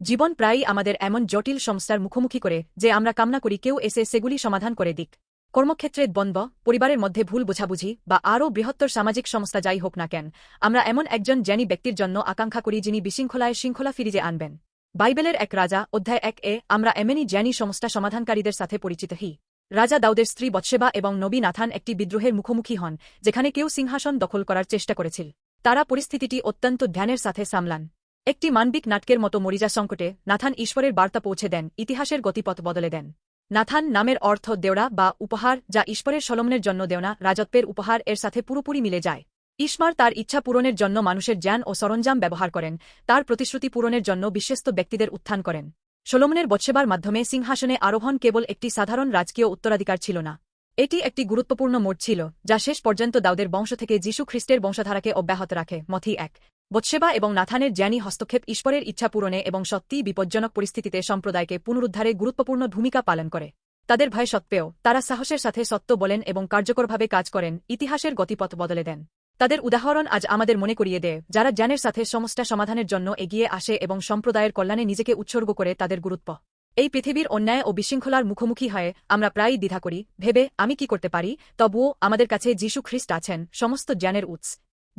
জীবন প্রায়ই আমাদের এমন জটিল সমস্যার মুখোমুখি করে, যে আমরা কামনা করি কেউ এসে সেগুলি সমাধান করে দিক। কর্মক্ষেত্রে দ্বন্দ্ব, পরিবারের মধ্যে ভুল বোঝাবুঝি বা আরও বৃহত্তর সামাজিক সংস্থা যাই হোক না কেন, আমরা এমন একজন জ্ঞানী ব্যক্তির জন্য আকাঙ্ক্ষা করি যিনি বিশৃঙ্খলায় শৃঙ্খলা ফিরিয়ে আনবেন। বাইবেলের এক রাজা, অধ্যায় এক এ, আমরা এমনই জ্ঞানী সমস্যা সমাধানকারীদের সাথে পরিচিত হই। রাজা দাউদের স্ত্রী বৎসেবা এবং নবী নাথান একটি বিদ্রোহের মুখোমুখি হন, যেখানে কেউ সিংহাসন দখল করার চেষ্টা করেছিল। তারা পরিস্থিতিটি অত্যন্ত ধ্যানের সাথে সামলান। একটি মানবিক নাটকের মতো মরিজা সংকটে নাথান ঈশ্বরের বার্তা পৌঁছে দেন, ইতিহাসের গতিপথ বদলে দেন। নাথান নামের অর্থ দেওড়া বা উপহার, যা ঈশ্বরের সলমনের জন্য দেওনা, রাজত্বের উপহার এর সাথে পুরোপুরি মিলে যায়। ঈশ্বর তার ইচ্ছা পূরণের জন্য মানুষের জ্ঞান ও সরঞ্জাম ব্যবহার করেন, তার প্রতিশ্রুতি পূরণের জন্য বিশ্বস্ত ব্যক্তিদের উত্থান করেন। সলোমনের বৎসেবার মাধ্যমে সিংহাসনে আরোহণ কেবল একটি সাধারণ রাজকীয় উত্তরাধিকার ছিল না। এটি একটি গুরুত্বপূর্ণ মোড় ছিল, যা শেষ পর্যন্ত দাউদের বংশ থেকে যীশু খ্রিস্টের বংশধারাকে অব্যাহত রাখে, মথি এক। বৎসেবা এবং নাথানের জ্ঞানী হস্তক্ষেপ ঈশ্বরের ইচ্ছা পূরণে এবং সত্যিই বিপজ্জনক পরিস্থিতিতে সম্প্রদায়কে পুনরুদ্ধারে গুরুত্বপূর্ণ ভূমিকা পালন করে। তাদের ভয় সত্ত্বেও, তারা সাহসের সাথে সত্য বলেন এবং কার্যকরভাবে কাজ করেন, ইতিহাসের গতিপথ বদলে দেন। তাদের উদাহরণ আজ আমাদের মনে করিয়ে দেয়, যারা জ্ঞানের সাথে সমস্যা সমাধানের জন্য এগিয়ে আসে এবং সম্প্রদায়ের কল্যাণে নিজেকে উৎসর্গ করে তাদের গুরুত্ব। এই পৃথিবীর অন্যায় ও বিশৃঙ্খলার মুখোমুখি হয়ে আমরা প্রায়ই দ্বিধা করি, ভেবে, আমি কি করতে পারি? তবুও আমাদের কাছে যীশু খ্রিস্ট আছেন, সমস্ত জ্ঞানের উৎস।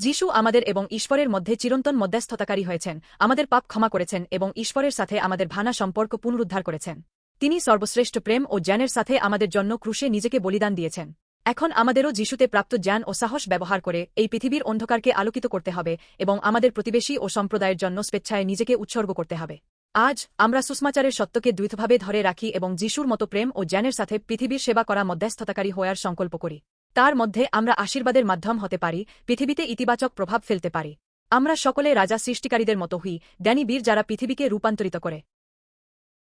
যীশু আমাদের এবং ঈশ্বরের মধ্যে চিরন্তন মধ্যস্থতাকারী হয়েছেন, আমাদের পাপ ক্ষমা করেছেন এবং ঈশ্বরের সাথে আমাদের ভানা সম্পর্ক পুনরুদ্ধার করেছেন। তিনি সর্বশ্রেষ্ঠ প্রেম ও জ্ঞানের সাথে আমাদের জন্য ক্রুশে নিজেকে বলিদান দিয়েছেন। এখন আমাদেরও যিশুতে প্রাপ্ত জ্ঞান ও সাহস ব্যবহার করে এই পৃথিবীর অন্ধকারকে আলোকিত করতে হবে এবং আমাদের প্রতিবেশী ও সম্প্রদায়ের জন্য স্বেচ্ছায় নিজেকে উৎসর্গ করতে হবে। আজ আমরা সুষমাচারের সত্যকে দ্বৈতভাবে ধরে রাখি এবং যিশুর মতো প্রেম ও জ্ঞানের সাথে পৃথিবীর সেবা করা মধ্যস্থতাকারী হওয়ার সংকল্প করি। তার মধ্যে আমরা আশীর্বাদের মাধ্যম হতে পারি, পৃথিবীতে ইতিবাচক প্রভাব ফেলতে পারি। আমরা সকলে রাজা সৃষ্টিকারীদের মতো হই, ড্যানি বীর যারা পৃথিবীকে রূপান্তরিত করে।